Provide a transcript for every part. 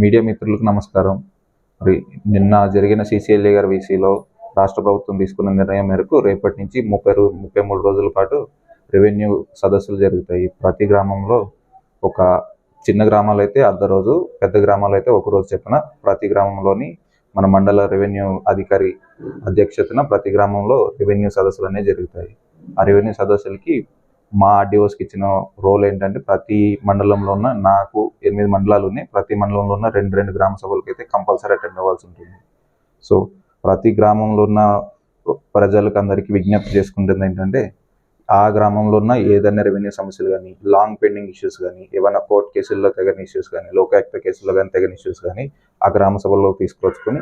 Media మిత్రులకు నమస్కారం. మరి నిన్న జరిగిన సీసీఎల్ఏ గారి వీసీలో రాష్ట్ర ప్రభుత్వం తీసుకున్న నిర్ణయం మేరకు రేపటి నుంచి ముప్పై రోజు ముప్పై మూడు రోజుల పాటు రెవెన్యూ సదస్సులు జరుగుతాయి. ప్రతి గ్రామంలో ఒక చిన్న గ్రామాలు అయితే అర్ధ రోజు పెద్ద గ్రామాలు అయితే ఒక రోజు చెప్పిన ప్రతి గ్రామంలోని మన మండల రెవెన్యూ అధికారి అధ్యక్షతన ప్రతి గ్రామంలో రెవెన్యూ సదస్సులు అనేవి జరుగుతాయి. ఆ రెవెన్యూ సదస్సులకి మా ఆర్డీఓస్కి ఇచ్చిన రోల్ ఏంటంటే ప్రతి మండలంలో ఉన్న నాకు ఎనిమిది మండలాలు ఉన్నాయి. ప్రతి మండలంలో ఉన్న రెండు రెండు గ్రామ సభలకు అయితే కంపల్సరీ అటెండ్ అవ్వాల్సి ఉంటుంది. సో ప్రతి గ్రామంలో ఉన్న ప్రజలకు అందరికీ విజ్ఞప్తి చేసుకుంటుంది ఏంటంటే ఆ గ్రామంలో ఉన్న ఏదైనా రెవెన్యూ సమస్యలు కానీ లాంగ్ పెండింగ్ ఇష్యూస్ కానీ ఏమైనా కోర్టు కేసుల్లో తెగని ఇష్యూస్ కానీ లోకాయుక్త కేసుల్లో కానీ తెగని ఇష్యూస్ కానీ ఆ గ్రామ సభలో తీసుకొచ్చుకొని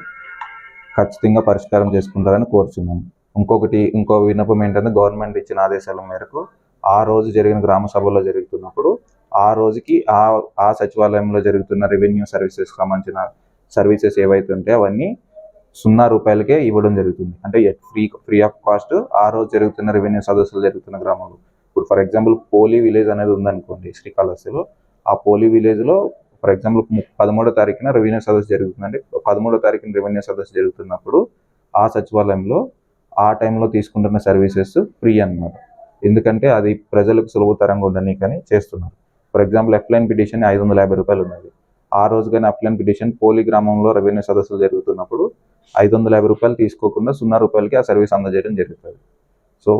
ఖచ్చితంగా పరిష్కారం చేసుకుంటారని కోరుచున్నాను ఇంకొకటి ఇంకో విన్నపం ఏంటంటే గవర్నమెంట్ ఇచ్చిన ఆదేశాల మేరకు ఆ రోజు జరిగిన గ్రామ సభలో జరుగుతున్నప్పుడు ఆ రోజుకి ఆ ఆ సచివాలయంలో జరుగుతున్న రెవెన్యూ సర్వీసెస్ సంబంధించిన సర్వీసెస్ ఏవైతే ఉంటాయో అవన్నీ సున్నా రూపాయలకే ఇవ్వడం జరుగుతుంది. అంటే ఫ్రీ ఫ్రీ ఆఫ్ కాస్ట్ ఆ రోజు జరుగుతున్న రెవెన్యూ సదస్సులు జరుగుతున్న గ్రామాలు. ఇప్పుడు ఫర్ ఎగ్జాంపుల్ పోలీ విలేజ్ అనేది ఉందనుకోండి శ్రీకాళహస్తిలో ఆ పోలీ విలేజ్లో ఫర్ ఎగ్జాంపుల్ పదమూడో తారీఖున రెవెన్యూ సదస్సు జరుగుతుందండి. పదమూడో తారీఖున రెవెన్యూ సదస్సు జరుగుతున్నప్పుడు ఆ సచివాలయంలో ఆ టైంలో తీసుకుంటున్న సర్వీసెస్ ఫ్రీ అన్నమాట. ఎందుకంటే అది ప్రజలకు సులభతరంగా ఉండని కానీ చేస్తున్నారు. ఫర్ ఎగ్జాంపుల్ ఎఫ్లైన్ పిటిషన్ ఐదు వందల యాభై రూపాయలు ఉన్నది. ఆ రోజు కానీ అప్లైన్ పిటిషన్ పోలీ గ్రామంలో రెవెన్యూ సదస్సులు జరుగుతున్నప్పుడు ఐదు వందల యాభై రూపాయలు తీసుకోకుండా సున్నా రూపాయలకి ఆ సర్వీస్ అందజేయడం జరుగుతుంది. సో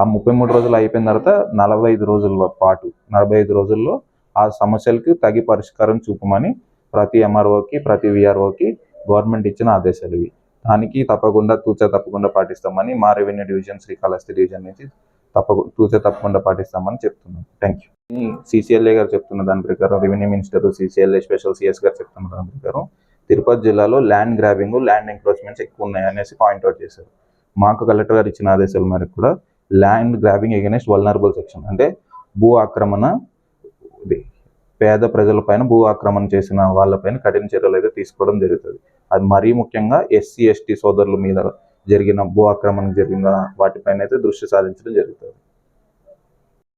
ఆ ముప్పై మూడు రోజులు అయిపోయిన తర్వాత నలభై ఐదు రోజుల పాటు నలభై ఐదు రోజుల్లో ఆ సమస్యలకు తగి పరిష్కారం చూపమని ప్రతి ఎంఆర్ఓకి ప్రతి విఆర్ఓకి గవర్నమెంట్ ఇచ్చిన ఆదేశాలు ఇవి. దానికి తప్పకుండా తూచా తప్పకుండా పాటిస్తామని మా రెవెన్యూ డివిజన్ శ్రీకాళహస్తి డివిజన్ నుంచి తప్పకుండా చూసే తప్పకుండా పాటిస్తామని చెప్తున్నాను థ్యాంక్ యూ సిసిఎల్ఏ గారు చెప్తున్న దాని ప్రకారం revenue minister CCLA special CS గారు చెప్తున్న దాని ప్రకారం తిరుపతి జిల్లాలో ల్యాండ్ గ్రాబింగ్ ల్యాండ్ ఎంక్రోచ్మెంట్స్ ఎక్కువ ఉన్నాయి అనేసి పాయింట్అవుట్ చేశారు. మాకు కలెక్టర్ గారు ఇచ్చిన ఆదేశాల మేరకు కూడా land grabbing against vulnerable section అంటే భూ ఆక్రమణ ఇది పేద ప్రజలపైన భూ ఆక్రమణ చేసిన వాళ్ళపైన కఠిన చర్యలు అయితే తీసుకోవడం జరుగుతుంది. అది మరీ ముఖ్యంగా ఎస్సీ ఎస్టీ సోదరుల మీద జరిగిన భూ ఆక్రమణ జరిగిన వాటిపైన అయితే దృష్టి సాధించడం జరుగుతుంది.